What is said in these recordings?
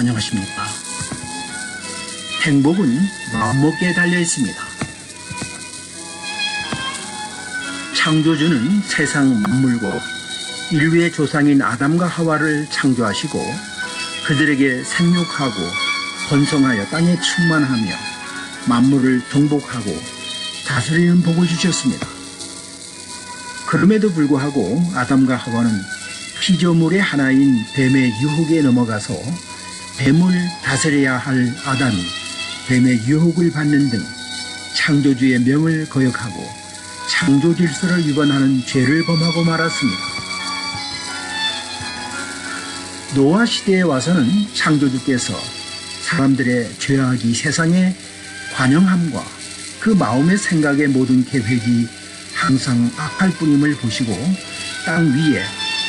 안녕하십니까. 행복은 마음먹기에 달려 있습니다. 창조주는 세상 만물고 인류의 조상인 아담과 하와를 창조하시고 그들에게 생육하고 번성하여 땅에 충만하며 만물을 동복하고 다스리는 복을 주셨습니다. 그럼에도 불구하고 아담과 하와는 피조물의 하나인 뱀의 유혹에 넘어가서 뱀을 다스려야 할 아담이 뱀의 유혹을 받는 등 창조주의 명을 거역하고 창조 질서를 위반하는 죄를 범하고 말았습니다. 노아 시대에 와서는 창조주께서 사람들의 죄악이 세상에 관영함과 그 마음의 생각의 모든 계획이 항상 악할 뿐임을 보시고 땅 위에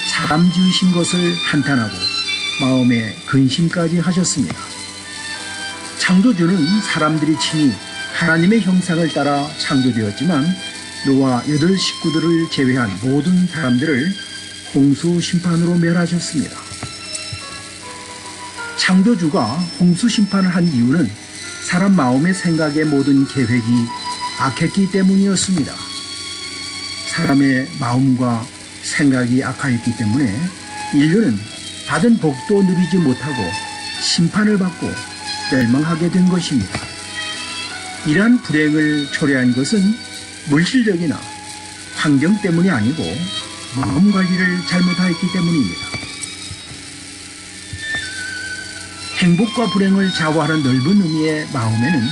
사람 지으신 것을 한탄하고 마음에 근심까지 하셨습니다. 창조주는 사람들이 친히 하나님의 형상을 따라 창조되었지만 노아 여덟 식구들을 제외한 모든 사람들을 홍수 심판으로 멸하셨습니다. 창조주가 홍수 심판을 한 이유는 사람 마음의 생각의 모든 계획이 악했기 때문이었습니다. 사람의 마음과 생각이 악하였기 때문에 인류는 받은 복도 누리지 못하고 심판을 받고 멸망하게 된 것입니다. 이러한 불행을 초래한 것은 물질적이나 환경 때문이 아니고 마음 관리를 잘못하였기 때문입니다. 행복과 불행을 좌우하는 넓은 의미의 마음에는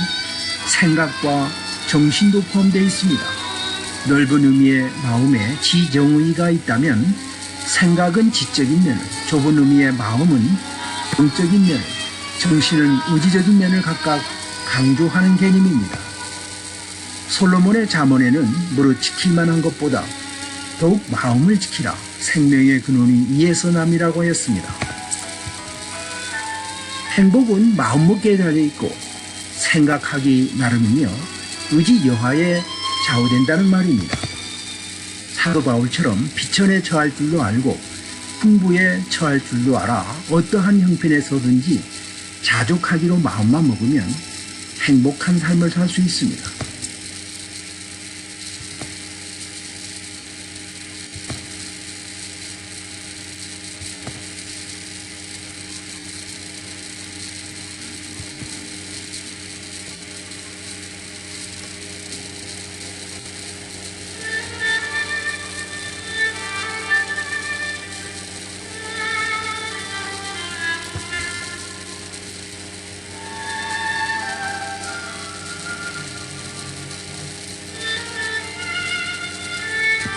생각과 정신도 포함되어 있습니다. 넓은 의미의 마음에 지정의가 있다면 생각은 지적인 면을, 좁은 의미의 마음은 영적인 면을, 정신은 의지적인 면을 각각 강조하는 개념입니다. 솔로몬의 잠언에는 무릇 지킬 만한 것보다 더욱 마음을 지키라 생명의 근원이 이에서 남이라고 했습니다. 행복은 마음먹기에 달려 있고 생각하기 나름이며 의지 여하에 좌우된다는 말입니다. 사도 바울처럼 비천에 처할 줄도 알고 풍부에 처할 줄도 알아 어떠한 형편에서든지 자족하기로 마음만 먹으면 행복한 삶을 살 수 있습니다.